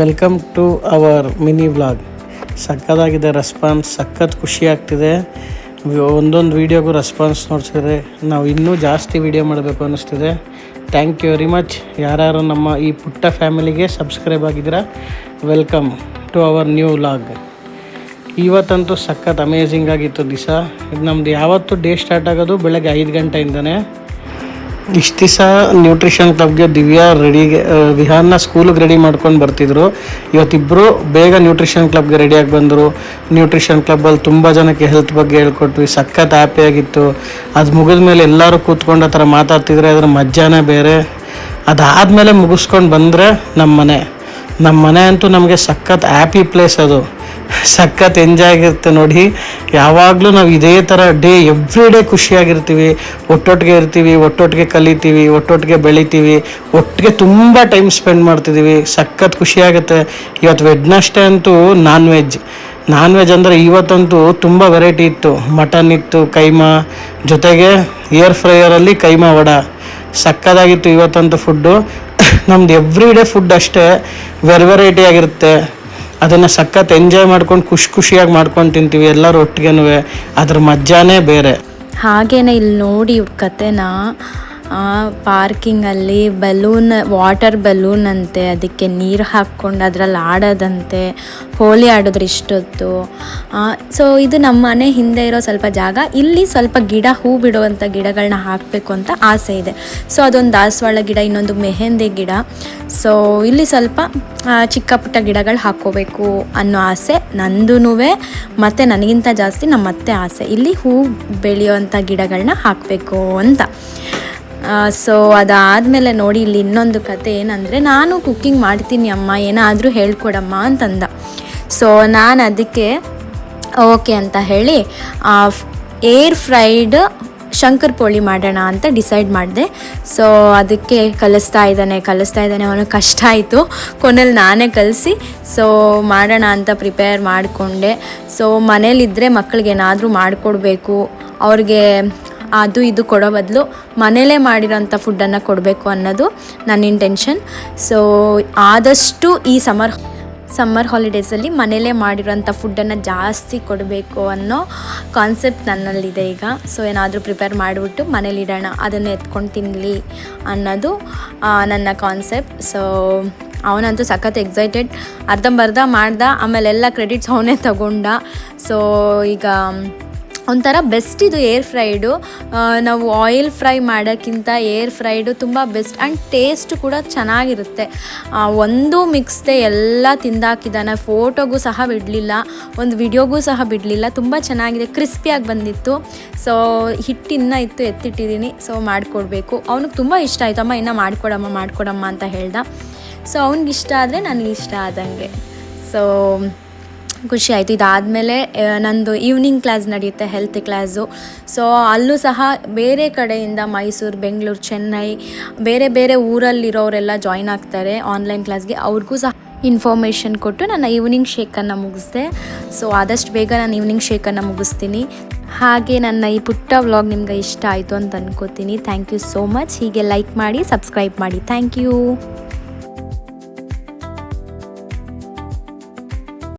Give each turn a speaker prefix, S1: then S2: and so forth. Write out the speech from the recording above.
S1: Welcome to our mini vlog ಸಖತ್ತಾಗಿದೆ response ಸಖತ್ ಖುಷಿ ಆಗ್ತಿದೆ. ಒಂದೊಂದು ವೀಡಿಯೋಗೂ ರೆಸ್ಪಾನ್ಸ್ ನೋಡ್ಸಿದ್ರೆ ನಾವು ಇನ್ನೂ ಜಾಸ್ತಿ ವೀಡಿಯೋ ಮಾಡಬೇಕು ಅನ್ನಿಸ್ತಿದೆ. ಥ್ಯಾಂಕ್ ಯು ವೆರಿ ಮಚ್ ಯಾರ್ಯಾರು ನಮ್ಮ ಈ ಪುಟ್ಟ ಫ್ಯಾಮಿಲಿಗೆ ಸಬ್ಸ್ಕ್ರೈಬ್ ಆಗಿದ್ದೀರಾ welcome to our new vlog ಇವತ್ತಂತೂ ಸಖತ್ ಅಮೇಝಿಂಗ್ ಆಗಿತ್ತು ದಿವಸ ಇದು ನಮ್ದು ಯಾವತ್ತು ಡೇ ಸ್ಟಾರ್ಟ್ ಆಗೋದು ಬೆಳಗ್ಗೆ ಐದು ಗಂಟೆಯಿಂದನೇ. ಇಷ್ಟು ದಿವಸ ನ್ಯೂಟ್ರಿಷನ್ ಕ್ಲಬ್ಗೆ ದಿವ್ಯಾ ರೆಡಿಗೆ ವಿಹಾನ್ನ ಸ್ಕೂಲಿಗೆ ರೆಡಿ ಮಾಡ್ಕೊಂಡು ಬರ್ತಿದ್ರು. ಇವತ್ತಿಬ್ಬರು ಬೇಗ ನ್ಯೂಟ್ರಿಷನ್ ಕ್ಲಬ್ಗೆ ರೆಡಿಯಾಗಿ ಬಂದರು. ನ್ಯೂಟ್ರಿಷನ್ ಕ್ಲಬ್ಬಲ್ಲಿ ತುಂಬ ಜನಕ್ಕೆ ಹೆಲ್ತ್ ಬಗ್ಗೆ ಹೇಳ್ಕೊಟ್ವಿ. ಸಖತ್ ಹ್ಯಾಪಿ ಆಗಿತ್ತು. ಅದು ಮುಗಿದ ಮೇಲೆ ಎಲ್ಲರೂ ಕೂತ್ಕೊಂಡು ಆ ಥರ ಮಾತಾಡ್ತಿದ್ರೆ ಅದರ ಮಜ್ಜಾನೇ ಬೇರೆ. ಅದಾದಮೇಲೆ ಮುಗಿಸ್ಕೊಂಡು ಬಂದರೆ ನಮ್ಮ ಮನೆ. ನಮ್ಮ ಮನೆ ಅಂತೂ ನಮಗೆ ಸಖತ್ ಹ್ಯಾಪಿ ಪ್ಲೇಸ್ ಅದು. ಸಖತ್ ಎಂಜಾಯ್ ಆಗಿರುತ್ತೆ ನೋಡಿ. ಯಾವಾಗಲೂ ನಾವು ಇದೇ ಥರ ಡೇ ಎವ್ರಿ ಡೇ ಖುಷಿಯಾಗಿರ್ತೀವಿ. ಒಟ್ಟೊಟ್ಟಿಗೆ ಇರ್ತೀವಿ, ಒಟ್ಟೊಟ್ಟಿಗೆ ಕಲಿತೀವಿ, ಒಟ್ಟೊಟ್ಟಿಗೆ ಬೆಳಿತೀವಿ, ಒಟ್ಟಿಗೆ ತುಂಬ ಟೈಮ್ ಸ್ಪೆಂಡ್ ಮಾಡ್ತಿದ್ದೀವಿ ಸಖತ್ ಖುಷಿಯಾಗುತ್ತೆ. ಇವತ್ತು ವೆಡ್ನಷ್ಟೇ ಅಂತೂ ನಾನ್ ವೆಜ್ ನಾನ್ ವೆಜ್ ಅಂದರೆ ಇವತ್ತಂತೂ ತುಂಬ ವೆರೈಟಿ ಇತ್ತು. ಮಟನ್ ಇತ್ತು, ಕೈಮಾ, ಜೊತೆಗೆ ಏರ್ ಫ್ರೈಯರಲ್ಲಿ ಕೈಮಾ ವಡ. ಸಕ್ಕದಾಗಿತ್ತು ಇವತ್ತಂತೂ ಫುಡ್ಡು ನಮ್ದು ಎವ್ರಿ ಡೇ ಫುಡ್ ಅಷ್ಟೇ. ವೆರ್ ವೆರೈಟಿ ಆಗಿರುತ್ತೆ. ಅದನ್ನು ಸಖತ್ ಎಂಜಾಯ್ ಮಾಡ್ಕೊಂಡು ಖುಷಿ ಖುಷಿಯಾಗಿ ಮಾಡ್ಕೊಂಡು ತಿಂತೀವಿ ಎಲ್ಲರೂ ಒಟ್ಟಿಗೆನೂ. ಅದ್ರ ಮಜಾನೇ ಬೇರೆ.
S2: ಹಾಗೇನೆ ಇಲ್ಲಿ ನೋಡಿ ಇವ್ರ ಕತೆನ. ಪಾರ್ಕಿಂಗಲ್ಲಿ ಬಲೂನ್ ವಾಟರ್ ಬಲೂನ್ ಅಂತೆ ಅದಕ್ಕೆ ನೀರು ಹಾಕ್ಕೊಂಡು ಅದ್ರಲ್ಲಿ ಆಡೋದಂತೆ ಹೋಳಿ ಆಡೋದ್ರ ಇಷ್ಟೊತ್ತು. ಸೊ ಇದು ನಮ್ಮ ಮನೆ ಹಿಂದೆ ಇರೋ ಸ್ವಲ್ಪ ಜಾಗ. ಇಲ್ಲಿ ಸ್ವಲ್ಪ ಗಿಡ ಹೂ ಬಿಡುವಂಥ ಗಿಡಗಳನ್ನ ಹಾಕಬೇಕು ಅಂತ ಆಸೆ ಇದೆ. ಸೊ ಅದೊಂದು ದಾಸವಾಳ ಗಿಡ ಇನ್ನೊಂದು ಮೆಹೆಂದಿ ಗಿಡ. ಸೊ ಇಲ್ಲಿ ಸ್ವಲ್ಪ ಆ, ಚಿಕ್ಕ ಪುಟ್ಟ ಗಿಡಗಳು ಹಾಕ್ಕೋಬೇಕು ಅನ್ನೋ ಆಸೆ ನಂದೂ ಮತ್ತು ನನಗಿಂತ ಜಾಸ್ತಿ ನಮ್ಮ ಅತ್ತೆ ಆಸೆ. ಇಲ್ಲಿ ಹೂ ಬೆಳೆಯುವಂಥ ಗಿಡಗಳನ್ನ ಹಾಕಬೇಕು ಅಂತ. ಸೊ ಅದಾದಮೇಲೆ ನೋಡಿ ಇಲ್ಲಿ ಇನ್ನೊಂದು ಕತೆ ಏನಂದರೆ, ನಾನು ಕುಕ್ಕಿಂಗ್ ಮಾಡ್ತೀನಿ ಅಮ್ಮ, ಏನಾದರೂ ಹೇಳ್ಕೊಡಮ್ಮ ಅಂತಂದ. ಸೊ ನಾನು ಅದಕ್ಕೆ, ಓಕೆ ಅಂತ ಹೇಳಿ ಏರ್ ಫ್ರೈಡ್ ಶಂಕರ್ ಪೋಳಿ ಮಾಡೋಣ ಅಂತ ಡಿಸೈಡ್ ಮಾಡಿದೆ. ಸೊ ಅದಕ್ಕೆ ಕಲಿಸ್ತಾ ಇದ್ದಾನೆ ಕಲಿಸ್ತಾ ಇದ್ದಾನೆ, ಅವನು ಕಷ್ಟ ಆಯಿತು. ಕೊನೆಯಲ್ಲಿ ನಾನೇ ಕಲಿಸಿ ಸೊ ಮಾಡೋಣ ಅಂತ ಪ್ರಿಪೇರ್ ಮಾಡಿಕೊಂಡೆ. ಸೊ ಮನೇಲಿದ್ದರೆ ಮಕ್ಕಳಿಗೆ ಏನಾದರೂ ಮಾಡಿಕೊಡ್ಬೇಕು. ಅವ್ರಿಗೆ ಅದು ಇದು ಕೊಡೋ ಬದಲು ಮನೇಲೇ ಮಾಡಿರೋಂಥ ಫುಡ್ಡನ್ನು ಕೊಡಬೇಕು ಅನ್ನೋದು ನನ್ನ ಇಂಟೆನ್ಷನ್ ಸೊ ಆದಷ್ಟು ಈ ಸಮರ್ ಸಮ್ಮರ್ ಹಾಲಿಡೇಸಲ್ಲಿ ಮನೇಲೇ ಮಾಡಿರೋಂಥ ಫುಡ್ಡನ್ನು ಜಾಸ್ತಿ ಕೊಡಬೇಕು ಅನ್ನೋ ಕಾನ್ಸೆಪ್ಟ್ ನನ್ನಲ್ಲಿದೆ ಈಗ. ಸೊ ಏನಾದರೂ ಪ್ರಿಪೇರ್ ಮಾಡಿಬಿಟ್ಟು ಮನೇಲಿಡೋಣ ಅದನ್ನು ಎತ್ಕೊಂಡು ತಿನ್ನಲಿ ಅನ್ನೋದು ನನ್ನ ಕಾನ್ಸೆಪ್ಟ್ ಸೊ ಅವನಂತೂ ಸಖತ್ ಎಕ್ಸೈಟೆಡ್ ಅರ್ಧಂಬರ್ಧ ಮಾಡ್ದ, ಆಮೇಲೆ ಎಲ್ಲ ಕ್ರೆಡಿಟ್ಸ್ ಅವನೇ ತಗೊಂಡ. ಸೊ ಈಗ ಒಂಥರ ಬೆಸ್ಟ್ ಇದು ಏರ್ ಫ್ರೈಡು ನಾವು ಆಯಿಲ್ ಫ್ರೈ ಮಾಡೋಕ್ಕಿಂತ ಏರ್ ಫ್ರೈಡು ತುಂಬ ಬೆಸ್ಟ್ ಆ್ಯಂಡ್ ಟೇಸ್ಟ್ ಕೂಡ ಚೆನ್ನಾಗಿರುತ್ತೆ. ಒಂದು ಮಿಕ್ಸ್ದೆ ಎಲ್ಲ ತಿಂದಾಕಿದ್ದಾನೆ. ಫೋಟೋಗೂ ಸಹ ಬಿಡಲಿಲ್ಲ. ಒಂದು ವಿಡಿಯೋಗೂ ಸಹ ಬಿಡಲಿಲ್ಲ. ತುಂಬ ಚೆನ್ನಾಗಿದೆ. ಕ್ರಿಸ್ಪಿಯಾಗಿ ಬಂದಿತ್ತು. ಸೊ ಹಿಟ್ಟಿನ್ನ ಇತ್ತು ಎತ್ತಿಟ್ಟಿದ್ದೀನಿ. ಸೊ ಮಾಡಿಕೊಡ್ಬೇಕು. ಅವ್ನಿಗೆ ತುಂಬ ಇಷ್ಟ ಆಯಿತು. ಅಮ್ಮ, ಇನ್ನೂ ಮಾಡಿಕೊಡಮ್ಮ ಮಾಡಿಕೊಡಮ್ಮ ಅಂತ ಹೇಳ್ದ. ಸೊ ಅವ್ನಿಗೆ ಇಷ್ಟ ಆದರೆ ನನಗೆ ಇಷ್ಟ ಆದಂಗೆ. ಸೊ ಖುಷಿ ಆಯಿತು. ಇದಾದಮೇಲೆ ನಂದು ಈವ್ನಿಂಗ್ ಕ್ಲಾಸ್ ನಡೆಯುತ್ತೆ ಹೆಲ್ತ್ ಕ್ಲಾಸು ಸೊ ಅಲ್ಲೂ ಸಹ ಬೇರೆ ಕಡೆಯಿಂದ ಮೈಸೂರು, ಬೆಂಗಳೂರು, ಚೆನ್ನೈ, ಬೇರೆ ಬೇರೆ ಊರಲ್ಲಿರೋರೆಲ್ಲ ಜಾಯ್ನ್ ಆಗ್ತಾರೆ ಆನ್ಲೈನ್ ಕ್ಲಾಸ್ಗೆ ಅವ್ರಿಗೂ ಸಹ ಇನ್ಫಾರ್ಮೇಷನ್ ಕೊಟ್ಟು ನನ್ನ ಈವ್ನಿಂಗ್ ಶೇಕನ್ನು ಮುಗಿಸ್ದೆ. ಸೊ ಆದಷ್ಟು ಬೇಗ ನಾನು ಈವ್ನಿಂಗ್ ಶೇಕನ್ನು ಮುಗಿಸ್ತೀನಿ. ಹಾಗೆ ನನ್ನ ಈ ಪುಟ್ಟ ವ್ಲಾಗ್ ನಿಮ್ಗೆ ಇಷ್ಟ ಆಯಿತು ಅಂತ ಅನ್ಕೋತೀನಿ. ಥ್ಯಾಂಕ್ ಯು ಸೋ ಮಚ್ ಹೀಗೆ ಲೈಕ್ ಮಾಡಿ ಸಬ್ಸ್ಕ್ರೈಬ್ ಮಾಡಿ. Thank you